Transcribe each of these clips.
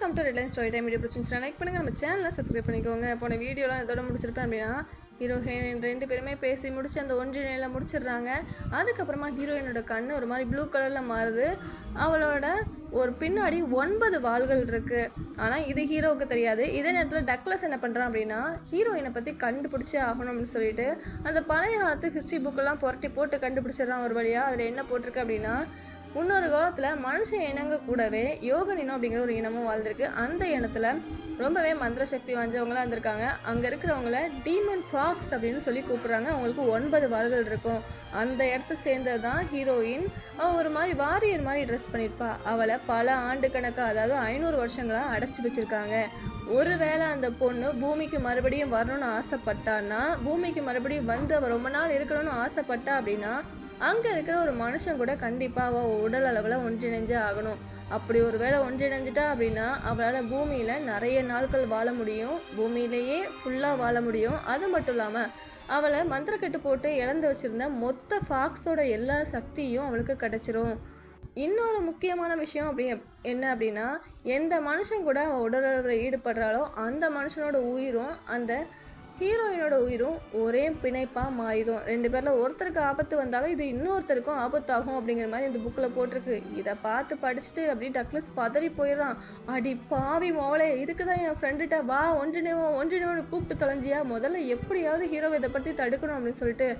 Welcome to Reliance story time video பிடிச்சிருந்துச்சுன்னா like பண்ணுங்கள் நம்ம சேனலை சப்ஸ்கிரைப் பண்ணிக்கோங்க. போன வீடியோலாம் இதோட முடிச்சிருப்பேன் அப்படின்னா ஹீரோ ஹீரோயின் ரெண்டு பேருமே பேசி முடிச்சு அந்த ஒன்றிணையில் முடிச்சிடுறாங்க. அதுக்கப்புறமா ஹீரோயினோட கண்ணு ஒரு மாதிரி ப்ளூ கலரில் மாறுது. அவளோட ஒரு பின்னாடி ஒன்பது வாள்கள் இருக்குது ஆனால் இது ஹீரோவுக்கு தெரியாது. இதே நேரத்தில் டக்ளஸ் என்ன பண்ணுறான் அப்படின்னா ஹீரோயினை பற்றி கண்டுபிடிச்சே ஆகணும் அப்படின்னு சொல்லிட்டு அந்த பழைய காலத்து ஹிஸ்ட்ரி புக்கெல்லாம் புரட்டி போட்டு கண்டுபிடிச்சிடுறான் ஒரு வழியாக அதில் என்ன போட்டிருக்கு அப்படின்னா முன்னொரு காலத்தில் மனுஷ இனங்க கூடவே யோகனினம் அப்படிங்கிற ஒரு இனமும் வாழ்ந்திருக்கு. அந்த இனத்துல ரொம்பவே மந்திர சக்தி வாய்ந்தவங்களாம் இருந்திருக்காங்க. அங்கே இருக்கிறவங்கள டீமன் ஃபாக்ஸ் அப்படின்னு சொல்லி கூப்பிட்றாங்க. அவங்களுக்கு ஒன்பது வாள்கள் இருக்கும். அந்த இடத்த சேர்ந்தது தான் ஹீரோயின் அவள் ஒரு மாதிரி வாரியர் மாதிரி ட்ரெஸ் பண்ணியிருப்பா அவளை பல ஆண்டு கணக்காக அதாவது ஐநூறு வருஷங்களாக அடைச்சி வச்சுருக்காங்க. ஒருவேளை அந்த பொண்ணு பூமிக்கு மறுபடியும் வரணும்னு ஆசைப்பட்டான்னா பூமிக்கு மறுபடியும் வந்து அவள் ரொம்ப நாள் இருக்கணும்னு ஆசைப்பட்டா அப்படின்னா அங்கே இருக்கிற ஒரு மனுஷன் கூட கண்டிப்பாக அவள் உடல் அளவில் ஒன்றிணைஞ்சே ஆகணும். அப்படி ஒரு வேளை ஒன்றிணைஞ்சிட்டா அப்படின்னா அவளால் பூமியில் நிறைய நாட்கள் வாழ முடியும். பூமியிலேயே ஃபுல்லாக வாழ முடியும். அது மட்டும் இல்லாமல் அவளை மந்திரக்கட்டு போட்டு இழந்து வச்சிருந்த மொத்த ஃபாக்ஸோட எல்லா சக்தியும் அவளுக்கு கிடச்சிரும். இன்னொரு முக்கியமான விஷயம் அப்படி என்ன அப்படின்னா எந்த மனுஷன் கூட அவள் உடலில் ஈடுபடுறாளோ அந்த மனுஷனோட உயிரும் அந்த ஹீரோயினோட உயிரும் ஒரே பிணைப்பாக மாறிடும். ரெண்டு பேரில் ஒருத்தருக்கு ஆபத்து வந்தாலும் இது இன்னொருத்தருக்கும் ஆபத்தாகும் அப்படிங்கிற மாதிரி இந்த புக்கில் போட்டிருக்கு. இதை பார்த்து படிச்சுட்டு அப்படியே டக்ளஸ் பதறி போயிடுறான். அடி பாவி மோளே இதுக்கு தான் என் ஃப்ரெண்டுகிட்ட வா ஒன்றிணைவோம் ஒன்றிணைவோன்னு கூப்பிட்டு தொலைஞ்சியா? முதல்ல எப்படியாவது ஹீரோ இதை பற்றி தடுக்கணும் அப்படின்னு சொல்லிட்டு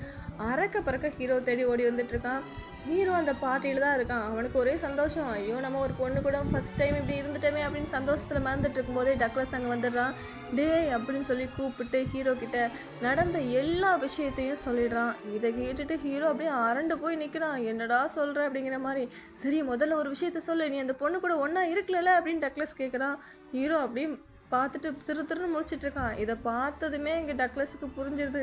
அறக்க பறக்க ஹீரோ தேடி ஓடி வந்துட்டு இருக்கான். ஹீரோ அந்த பார்ட்டியில் தான் இருக்கான். அவனுக்கு ஒரே சந்தோஷம். ஐயோ நம்ம ஒரு பொண்ணு கூட ஃபஸ்ட் டைம் இப்படி இருந்துட்டோமே அப்படின்னு சந்தோஷத்தில் மறந்துட்டு இருக்கும்போதே டக்ளஸ் அங்கே வந்துடுறான். டேய் அப்படின்னு சொல்லி கூப்பிட்டு ஹீரோ கிட்ட நடந்த எல்லா விஷயத்தையும் சொல்லிடுறான். இதை கேட்டுட்டு ஹீரோ அப்படியே அரண்டு போய் நிற்கிறான் என்னடா சொல்கிற அப்படிங்கிற மாதிரி. சரி முதல்ல ஒரு விஷயத்த சொல்லு. நீ அந்த பொண்ணு கூட ஒன்றா இருக்கல அப்படின்னு டக்ளஸ் கேட்குறான் ஹீரோ அப்படியே பார்த்துட்டு திரு திருன்னு முடிச்சிட்டு இருக்கான். இதை பார்த்ததுமே இங்கே டக்ளஸுக்கு புரிஞ்சிருது.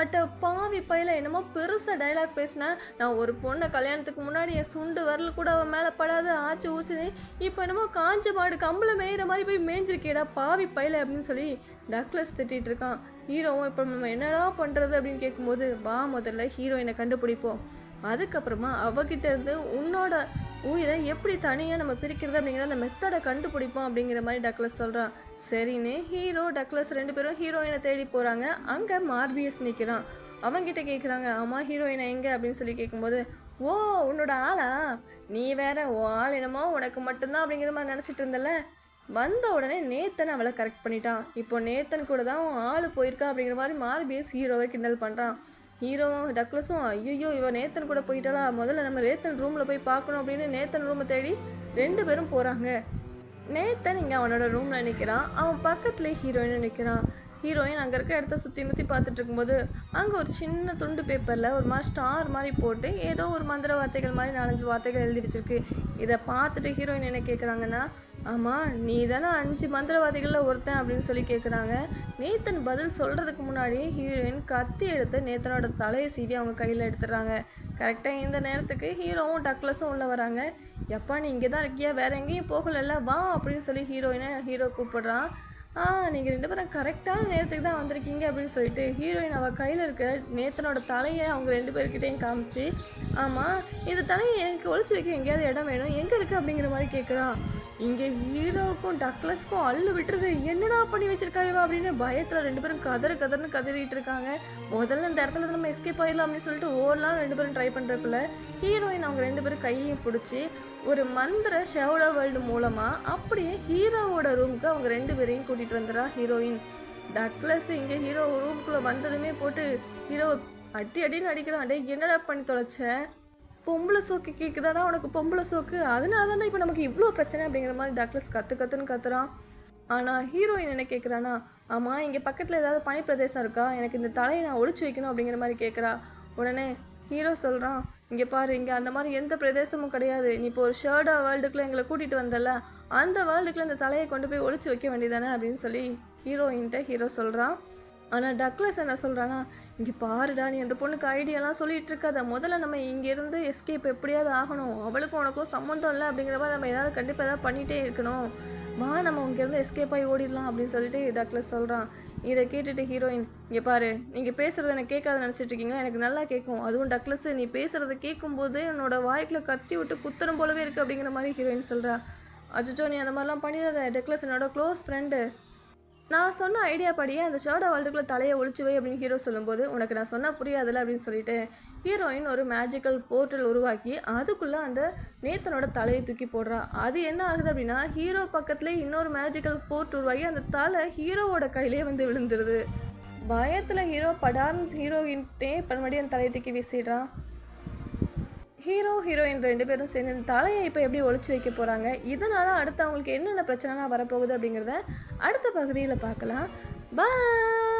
அட்ட பாவி பையில என்னமோ பெருசாக டைலாக் பேசினேன் நான் ஒரு பொண்ணை கல்யாணத்துக்கு முன்னாடி என் சுண்டு வரல கூட அவன் மேலே படாத ஆச்சு ஊச்சுன்னு. இப்போ என்னமோ காஞ்ச மாடு கம்பில் மேயிற மாதிரி போய் மேய்ஞ்சிருக்கேடா பாவி பையில அப்படின்னு சொல்லி டக்ளஸ் திட்டிகிட்டு இருக்கான். ஹீரோவும் இப்போ நம்ம என்னடா பண்ணுறது அப்படின்னு கேட்கும்போது வா முதல்ல ஹீரோயினை கண்டுபிடிப்போம். அதுக்கப்புறமா அவகிட்ட இருந்து உன்னோட உயிரை எப்படி தனியாக நம்ம பிரிக்கிறது அப்படிங்கிற அந்த மெத்தடை கண்டுபிடிப்போம் அப்படிங்கிற மாதிரி டக்ளஸ் சொல்கிறான் சரின்னு ஹீரோ டக்ளஸ் ரெண்டு பேரும் ஹீரோயினை தேடி போகிறாங்க அங்கே மார்பியஸ் நிற்கிறான் அவங்கிட்ட கேட்குறாங்க ஆமாம் ஹீரோயினை எங்கே? அப்படின்னு சொல்லி கேட்கும்போது ஓ உன்னோட ஆளா? நீ வேற ஓ ஆள் என்னமோ உனக்கு மட்டும்தான் அப்படிங்கிற மாதிரி நினச்சிட்டு இருந்தல வந்த உடனே நேத்தன் அவளை கரெக்ட் பண்ணிட்டான். இப்போ நேத்தன் கூட தான் உன் ஆள் போயிருக்கா அப்படிங்கிற மாதிரி மார்பியஸ் ஹீரோவை கிண்டல் பண்ணுறான் ஹீரோவும் டக்ளஸும் ஐயோ இவன் நேத்தன் கூட போயிட்டாளா? முதல்ல நம்ம நேத்தன் ரூமில் போய் பார்க்கணும் அப்படின்னு நேத்தன் ரூமை தேடி ரெண்டு பேரும் போகிறாங்க நேத்தன் இங்கே அவனோட ரூமில் நிற்கிறான் அவன் பக்கத்துலேயே ஹீரோயினும் நிற்கிறான் ஹீரோயின் அங்கே இருக்க இடத்த சுற்றி முற்றி பார்த்துட்டு இருக்கும்போது அங்கே ஒரு சின்ன துண்டு பேப்பரில் ஒரு மாதிரி ஸ்டார் மாதிரி போட்டு ஏதோ ஒரு மந்திர வார்த்தைகள் மாதிரி நாலஞ்சு வார்த்தைகள் எழுதி வச்சிருக்கு. இதை பார்த்துட்டு ஹீரோயின் என்ன கேட்குறாங்கன்னா ஆமாம் நீ தானே அஞ்சு மந்திரவாதிகளில் ஒருத்தன் அப்படின்னு சொல்லி கேட்குறாங்க நேத்தன் பதில் சொல்கிறதுக்கு முன்னாடி ஹீரோயின் கத்தி எடுத்து நேத்தனோட தலையை சீவி அவங்க கையில் எடுத்துடுறாங்க. கரெக்டாக இந்த நேரத்துக்கு ஹீரோவும் டக்லஸும் உள்ளே வராங்க. எப்பா நீ இங்கே தான் இருக்கியா? வேற எங்கேயும் போகலல்ல? வா அப்படின்னு சொல்லி ஹீரோயினை ஹீரோ கூப்பிடுறான். ஆ நீங்கள் ரெண்டு பேரும் கரெக்டான நேரத்துக்கு தான் வந்திருக்கீங்க அப்படின்னு சொல்லிட்டு ஹீரோயின் அவள் கையில் இருக்க நேத்தனோட தலையை அவங்க ரெண்டு பேர்கிட்டையும் காமிச்சு ஆமாம் இந்த தலையை எனக்கு ஒழிச்சு வைக்க எங்கேயாவது இடம் வேணும். எங்கே இருக்குது அப்படிங்கிற மாதிரி கேட்குறான் இங்கே ஹீரோவுக்கும் டக்லஸ்க்கும் அள்ளு விட்டுறது என்னடா பண்ணி வச்சிருக்காங்க அப்படின்னு பயத்தில் ரெண்டு பேரும் கதறு கதர்னு கதறிட்டு இருக்காங்க. முதல்ல இந்த இடத்துல நம்ம எஸ்கேப் ஆயிடலாம் அப்படின்னு சொல்லிட்டு ஓடலாம் ரெண்டு பேரும் ட்ரை பண்ணுறதுக்குள்ள ஹீரோயின் அவங்க ரெண்டு பேரும் கையையும் பிடிச்சி ஒரு மந்திர ஷெவடா வேர்ல்டு மூலமாக அப்படியே ஹீரோவோட ரூமுக்கு அவங்க ரெண்டு பேரையும் கூட்டிகிட்டு வந்துடுறா ஹீரோயின் டக்ளஸ் இங்கே ஹீரோ ரூம்குள்ளே வந்ததுமே போட்டு ஹீரோ அடி அடின்னு அடிக்கிறான். அடே என்னடா பண்ணி தொலைச்ச? பொம்பளை சோக்கு கேட்குதாடா உனக்கு பொம்பளை சோக்கு? அதனால தானே இப்போ நமக்கு இவ்வளோ பிரச்சனை அப்படிங்கிற மாதிரி டாக்டர்ஸ் கற்று கற்றுன்னு கத்துறான். ஆனால் ஹீரோயின் என்ன கேட்குறானா ஆமாம் இங்கே பக்கத்தில் ஏதாவது பனி பிரதேசம் இருக்கா? எனக்கு இந்த தலையை நான் ஒழிச்சு வைக்கணும் அப்படிங்கிற மாதிரி கேட்குறா உடனே ஹீரோ சொல்கிறான் இங்கே பாரு இங்கே அந்த மாதிரி எந்த பிரதேசமும் கிடையாது. நீ இப்போ ஒரு ஷேர்டா வேர்ல்டுக்குள்ளே எங்களை கூட்டிகிட்டு வந்தல அந்த வேர்ல்டுக்குள்ளே இந்த தலையை கொண்டு போய் ஒழிச்சு வைக்க வேண்டியதானே அப்படின்னு சொல்லி ஹீரோயின்ட்ட ஹீரோ சொல்கிறான் ஆனால் டக்ளஸ் என்ன சொல்கிறானா இங்கே பாருடா நீ அந்த பொண்ணுக்கு ஐடியாலாம் சொல்லிகிட்டு இருக்காத. முதல்ல நம்ம இங்கேருந்து எஸ்கேப் எப்படியாவது ஆகணும். அவளுக்கும் உனக்கும் சம்மந்தம் இல்லை அப்படிங்கிற மாதிரி நம்ம ஏதாவது கண்டிப்பாக ஏதாவது பண்ணிகிட்டே இருக்கணும். வா நம்ம இங்கேருந்து எஸ்கேப் ஆகி ஓடிடலாம் அப்படின்னு சொல்லிட்டு டக்ளஸ் சொல்கிறான் இதை கேட்டுட்டு ஹீரோயின் இங்கே பாரு நீங்கள் பேசுகிறத எனக்கு கேட்காத நினச்சிட்டு இருக்கீங்களா? எனக்கு நல்லா கேட்கும். அதுவும் டக்ளஸ் நீ பேசுகிறத கேட்கும்போது என்னோட வாய்க்குள்ள கத்தி விட்டு குத்துறம் போலவே இருக்குது அப்படிங்கிற மாதிரி ஹீரோயின் சொல்கிறா அஜிஜோ நீ அந்த மாதிரிலாம் பண்ணிடாத. டக்ளஸ் என்னோட க்ளோஸ் ஃப்ரெண்டு நான் சொன்ன ஐடியா படியே அந்த ஷேர்ட் வேர்ல்டுக்குள்ளே தலையை ஒளிச்சு வை அப்படின்னு ஹீரோ சொல்லும்போது உனக்கு நான் சொன்னால் புரியாதுல்ல அப்படின்னு சொல்லிட்டு ஹீரோயின் ஒரு மேஜிக்கல் போர்ட்டல் உருவாக்கி அதுக்குள்ளே அந்த நேத்தனோட தலையை தூக்கி போடுறா. அது என்ன ஆகுது அப்படின்னா ஹீரோ பக்கத்துலேயே இன்னொரு மேஜிக்கல் போர்ட் உருவாகி அந்த தலை ஹீரோவோட கையிலே வந்து விழுந்துருது. பயத்தில் ஹீரோ படார்னு ஹீரோயின்ட்டே மறுபடியும் அந்த தலையை தூக்கி வீசிடுறான் ஹீரோ ஹீரோயின் ரெண்டு பேரும் சேர்ந்து இந்த தலையை இப்போ எப்படி ஒழிச்சு வைக்க போகிறாங்க இதனால் அடுத்து அவங்களுக்கு என்னென்ன பிரச்சனைலாம் வரப்போகுது அப்படிங்கிறத அடுத்த பகுதியில் பார்க்கலாம். பாய்